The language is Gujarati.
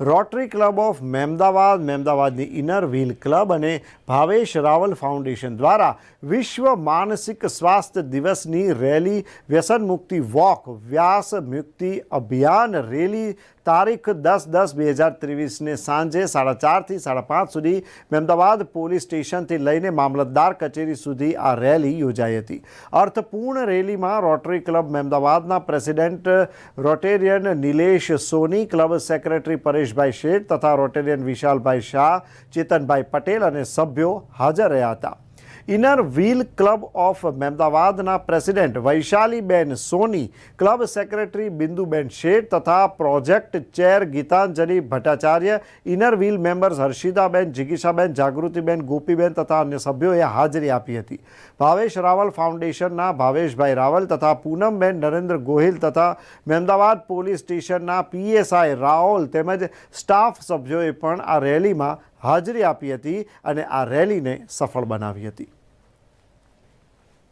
રોટરી ક્લબ ઓફ મહેમદાવાદ મહેમદાવાદની ઇનર વ્હીલ ક્લબ અને ભાવેશ રાવલ ફાઉન્ડેશન દ્વારા વિશ્વ માનસિક સ્વાસ્થ્ય દિવસની રેલી વ્યસન મુક્તિ વોક, વ્યાસ મુક્તિ અભિયાન, રેલી તારીખ દસ દસ બે હજાર ત્રેવીસને સાંજે સાડા ચારથી સાડા પાંચ સુધી મહેમદાવાદ પોલીસ સ્ટેશનથી લઈને મામલતદાર કચેરી સુધી આ રેલી યોજાઈ હતી. અર્થપૂર્ણ રેલીમાં rotary club મહેમદાવાદના president Rotarian Nilesh Soni, club secretary Pareshbhai Sheth તથા રોટેરિયન વિશાલભાઈ શાહ, ચેતનભાઈ પટેલ અને સભ્યો હાજર રહ્યા હતા. Inner wheel club of મહેમદાવાદના president Vaishaliben Soni, club secretary Binduben Sheth તથા project chair Gitanjali Bhattacharya, inner wheel members Harshidaben Jigishaben, Jagrutiben, Gopiben તથા અન્ય સભ્યોએ હાજરી આપી હતી. ભાવેશ રાવલ ફાઉન્ડેશનના ભાવેશભાઈ રાવલ તથા પૂનમબેન નરેન્દ્ર ગોહિલ તથા મહેમદાવાદ પોલીસ સ્ટેશનના પીએસઆઈ રાઓલ તેમજ સ્ટાફ સભ્યોએ પણ આ રેલીમાં હાજરી આપી હતી અને આ રેલીને સફળ બનાવી હતી.